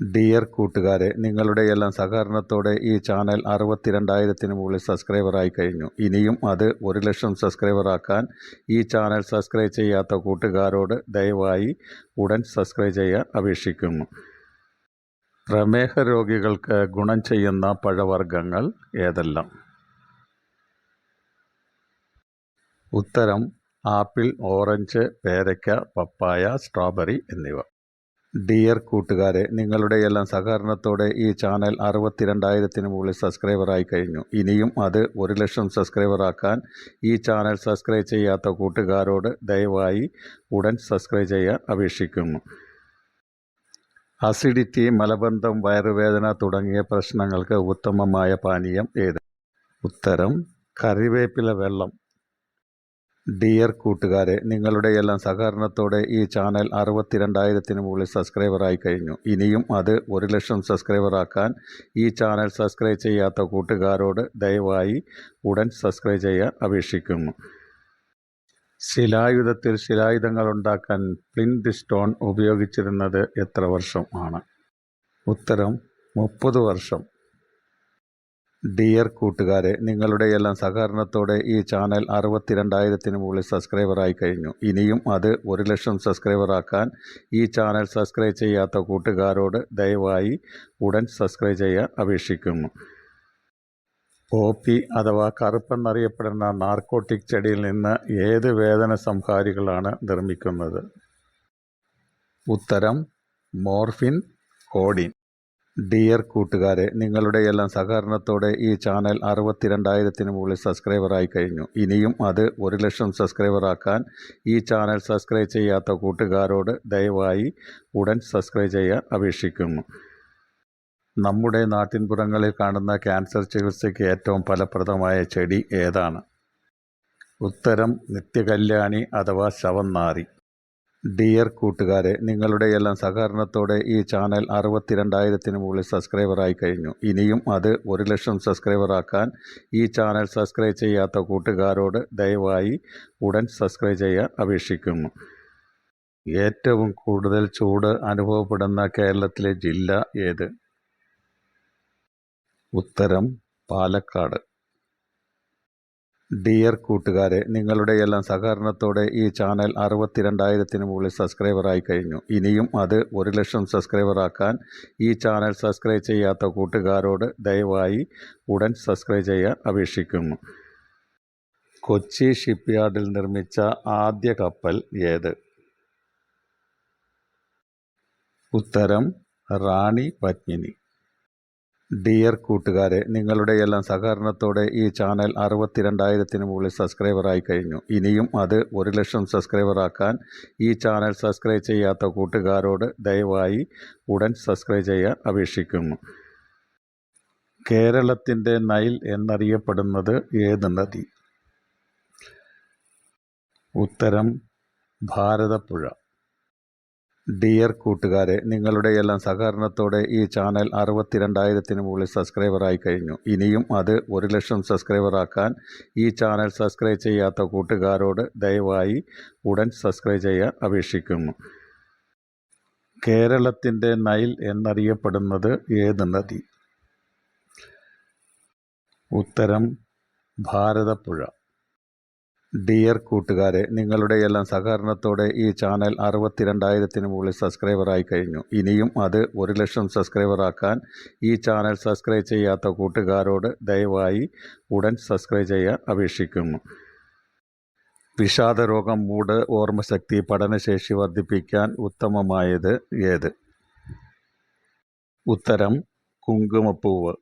Dear കൂട്ടുകാരെ നിങ്ങളുടെ എല്ലാം സഹകരണത്തോടെ ഈ ചാനൽ അറുപത്തിരണ്ടായിരത്തിന് മുകളിൽ സബ്സ്ക്രൈബറായി കഴിഞ്ഞു. ഇനിയും അത് ഒരു ലക്ഷം സബ്സ്ക്രൈബറാക്കാൻ ഈ ചാനൽ സബ്സ്ക്രൈബ് ചെയ്യാത്ത കൂട്ടുകാരോട് ദയവായി ഉടൻ സബ്സ്ക്രൈബ് ചെയ്യാൻ അപേക്ഷിക്കുന്നു. പ്രമേഹ രോഗികൾക്ക് ഗുണം ചെയ്യുന്ന പഴവർഗങ്ങൾ ഏതെല്ലാം? ഉത്തരം ആപ്പിൾ ഓറഞ്ച് പേരയ്ക്ക പപ്പായ സ്ട്രോബെറി എന്നിവ. ഡിയർ കൂട്ടുകാരെ നിങ്ങളുടെ എല്ലാം സഹകരണത്തോടെ ഈ ചാനൽ അറുപത്തിരണ്ടായിരത്തിന് മുകളിൽ സബ്സ്ക്രൈബറായി കഴിഞ്ഞു. ഇനിയും അത് ഒരു ലക്ഷം സബ്സ്ക്രൈബറാക്കാൻ ഈ ചാനൽ സബ്സ്ക്രൈബ് ചെയ്യാത്ത കൂട്ടുകാരോട് ദയവായി ഉടൻ സബ്സ്ക്രൈബ് ചെയ്യാൻ അപേക്ഷിക്കുന്നു. അസിഡിറ്റി മലബന്ധം വയറുവേദന തുടങ്ങിയ പ്രശ്നങ്ങൾക്ക് ഉത്തമമായ പാനീയം ഏത്? ഉത്തരം കറിവേപ്പില വെള്ളം. ഡിയർ കൂട്ടുകാരെ നിങ്ങളുടെ എല്ലാം സഹകരണത്തോടെ ഈ ചാനൽ അറുപത്തിരണ്ടായിരത്തിന് മുകളിൽ സബ്സ്ക്രൈബറായി കഴിഞ്ഞു. ഇനിയും അത് ഒരു ലക്ഷം സബ്സ്ക്രൈബറാക്കാൻ ഈ ചാനൽ സബ്സ്ക്രൈബ് ചെയ്യാത്ത കൂട്ടുകാരോട് ദയവായി ഉടൻ സബ്സ്ക്രൈബ് ചെയ്യാൻ അപേക്ഷിക്കുന്നു. ശിലായുധത്തിൽ ശിലായുധങ്ങൾ ഉണ്ടാക്കാൻ പ്ലിന്റ് സ്റ്റോൺ ഉപയോഗിച്ചിരുന്നത് എത്ര വർഷം ആണ്? ഉത്തരം മുപ്പത് വർഷം. ഡിയർ കൂട്ടുകാരെ നിങ്ങളുടെ എല്ലാം സഹകരണത്തോടെ ഈ ചാനൽ അറുപത്തിരണ്ടായിരത്തിന് മുകളിൽ സബ്സ്ക്രൈബറായി കഴിഞ്ഞു. ഇനിയും അത് ഒരു ലക്ഷം സബ്സ്ക്രൈബറാക്കാൻ ഈ ചാനൽ സബ്സ്ക്രൈബ് ചെയ്യാത്ത കൂട്ടുകാരോട് ദയവായി ഉടൻ സബ്സ്ക്രൈബ് ചെയ്യാൻ അപേക്ഷിക്കുന്നു. പോപ്പി അഥവാ കറുപ്പെന്നറിയപ്പെടുന്ന നാർക്കോട്ടിക് ചെടിയിൽ നിന്ന് ഏത് വേദന സംഹാരികളാണ് നിർമ്മിക്കുന്നത്? ഉത്തരം മോർഫിൻ കോഡിൻ. ഡിയർ കൂട്ടുകാരെ നിങ്ങളുടെ എല്ലാം സഹകരണത്തോടെ ഈ ചാനൽ അറുപത്തിരണ്ടായിരത്തിന് മുകളിൽ സബ്സ്ക്രൈബറായി കഴിഞ്ഞു. ഇനിയും അത് ഒരു ലക്ഷം സബ്സ്ക്രൈബറാക്കാൻ ഈ ചാനൽ സബ്സ്ക്രൈബ് ചെയ്യാത്ത കൂട്ടുകാരോട് ദയവായി ഉടൻ സബ്സ്ക്രൈബ് ചെയ്യാൻ അപേക്ഷിക്കുന്നു. നമ്മുടെ നാട്ടിൻപുറങ്ങളിൽ കാണുന്ന ക്യാൻസർ ചികിത്സയ്ക്ക് ഏറ്റവും ഫലപ്രദമായ ചെടി ഏതാണ്? ഉത്തരം നിത്യകല്യാണി അഥവാ ശവന്നാറി ഡിയർ കൂട്ടുകാരെ നിങ്ങളുടെ എല്ലാം സഹകരണത്തോടെ ഈ ചാനൽ അറുപത്തിരണ്ടായിരത്തിന് മുകളിൽ സബ്സ്ക്രൈബറായി കഴിഞ്ഞു. ഇനിയും അത് ഒരു ലക്ഷം സബ്സ്ക്രൈബറാക്കാൻ ഈ ചാനൽ സബ്സ്ക്രൈബ് ചെയ്യാത്ത കൂട്ടുകാരോട് ദയവായി ഉടൻ സബ്സ്ക്രൈബ് ചെയ്യാൻ അപേക്ഷിക്കുന്നു. ഏറ്റവും കൂടുതൽ ചൂട് അനുഭവപ്പെടുന്ന കേരളത്തിലെ ജില്ല ഏത്? ഉത്തരം പാലക്കാട്. ഡിയർ കൂട്ടുകാരെ നിങ്ങളുടെ എല്ലാം സഹകരണത്തോടെ ഈ ചാനൽ അറുപത്തിരണ്ടായിരത്തിന് മുകളിൽ സബ്സ്ക്രൈബറായി കഴിഞ്ഞു. ഇനിയും അത് ഒരു ലക്ഷം സബ്സ്ക്രൈബറാക്കാൻ ഈ ചാനൽ സബ്സ്ക്രൈബ് ചെയ്യാത്ത കൂട്ടുകാരോട് ദയവായി ഉടൻ സബ്സ്ക്രൈബ് ചെയ്യാൻ അപേക്ഷിക്കുന്നു. കൊച്ചി ഷിപ്പ്യാർഡിൽ നിർമ്മിച്ച ആദ്യ കപ്പൽ ഏത്? ഉത്തരം റാണി പത്മിനി. ഡിയർ കൂട്ടുകാരെ നിങ്ങളുടെ എല്ലാം സഹകരണത്തോടെ ഈ ചാനൽ അറുപത്തിരണ്ടായിരത്തിന് മുകളിൽ സബ്സ്ക്രൈബറായി കഴിഞ്ഞു. ഇനിയും അത് ഒരു ലക്ഷം സബ്സ്ക്രൈബറാക്കാൻ ഈ ചാനൽ സബ്സ്ക്രൈബ് ചെയ്യാത്ത കൂട്ടുകാരോട് ദയവായി ഉടൻ സബ്സ്ക്രൈബ് ചെയ്യാൻ അപേക്ഷിക്കുന്നു. കേരളത്തിന്റെ നൈൽ എന്നറിയപ്പെടുന്നത് ഏത് നദി? ഉത്തരം ഭാരതപ്പുഴ. ഡിയർ കൂട്ടുകാരെ നിങ്ങളുടെ എല്ലാം സഹകരണത്തോടെ ഈ ചാനൽ അറുപത്തിരണ്ടായിരത്തിന് മുകളിൽ സബ്സ്ക്രൈബറായി കഴിഞ്ഞു. ഇനിയും അത് ഒരു ലക്ഷം സബ്സ്ക്രൈബറാക്കാൻ ഈ ചാനൽ സബ്സ്ക്രൈബ് ചെയ്യാത്ത കൂട്ടുകാരോട് ദയവായി ഉടൻ സബ്സ്ക്രൈബ് ചെയ്യാൻ അപേക്ഷിക്കുന്നു. കേരളത്തിന്റെ നൈൽ എന്നറിയപ്പെടുന്നത് ഏത് നദി? ഉത്തരം ഭാരതപ്പുഴ. ഡിയർ കൂട്ടുകാരെ നിങ്ങളുടെ എല്ലാം സഹകരണത്തോടെ ഈ ചാനൽ അറുപത്തിരണ്ടായിരത്തിന് മുകളിൽ സബ്സ്ക്രൈബറായി കഴിഞ്ഞു. ഇനിയും അത് ഒരു ലക്ഷം സബ്സ്ക്രൈബറാക്കാൻ ഈ ചാനൽ സബ്സ്ക്രൈബ് ചെയ്യാത്ത കൂട്ടുകാരോട് ദയവായി ഉടൻ സബ്സ്ക്രൈബ് ചെയ്യാൻ അപേക്ഷിക്കുന്നു. വിഷാദരോഗം മൂട് ഓർമ്മശക്തി പഠനശേഷി വർദ്ധിപ്പിക്കാൻ ഉത്തമമായത് ഏത്? ഉത്തരം കുങ്കുമപ്പൂവ്.